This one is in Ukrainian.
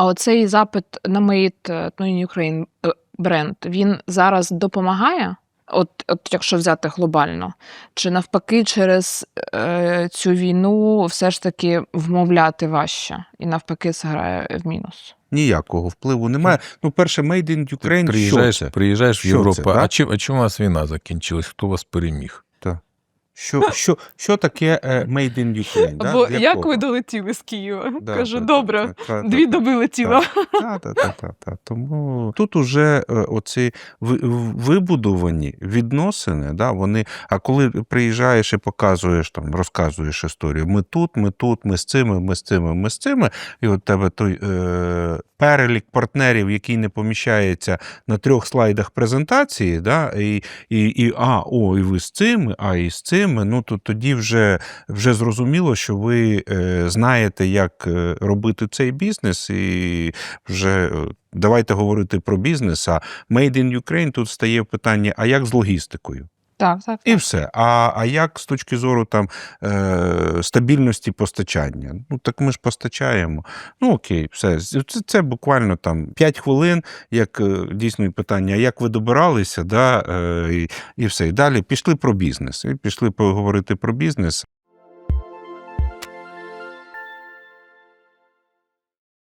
А оцей запит на Made е, ну, in Ukraine е, бренд, він зараз допомагає? От, от якщо взяти глобально, чи навпаки, через е, цю війну все ж таки вмовляти важче, і навпаки, це грає в мінус. Ніякого впливу немає. Ну, перше, Made in Ти приїжджаєш, що це? приїжджаєш в Що Європу. це, а, чим, а чим у вас війна закінчилась? Хто вас переміг? Що, що, що таке е, Made in Ukraine? да? Для як кого? ви долетіли з Києва? Да, Кажу, да, добре, та- та- та- дві та- доби летіла. Так, так, так, так. Тому тут уже е, оці вибудовані відносини, да, вони. А коли приїжджаєш і показуєш там, розказуєш історію, ми тут, ми тут, ми з цими, ми з цими, ми з цими, і от тебе той е, перелік партнерів, який не поміщається на трьох слайдах презентації, да, і, і, і а, о, і ви з цими, а і з цими, ну то тоді вже, вже зрозуміло, що ви е, знаєте, як е, робити цей бізнес, і вже е, давайте говорити про бізнес. А Made in Ukraine тут стає питання: а як з логістикою? Так, так. І все. А, а як з точки зору там е, стабільності постачання? Ну так ми ж постачаємо. Ну окей, все. Це, це буквально там 5 хвилин, як е, дійсно питання, як ви добиралися, да, е, і, і все. І далі пішли про бізнес. І пішли поговорити про бізнес.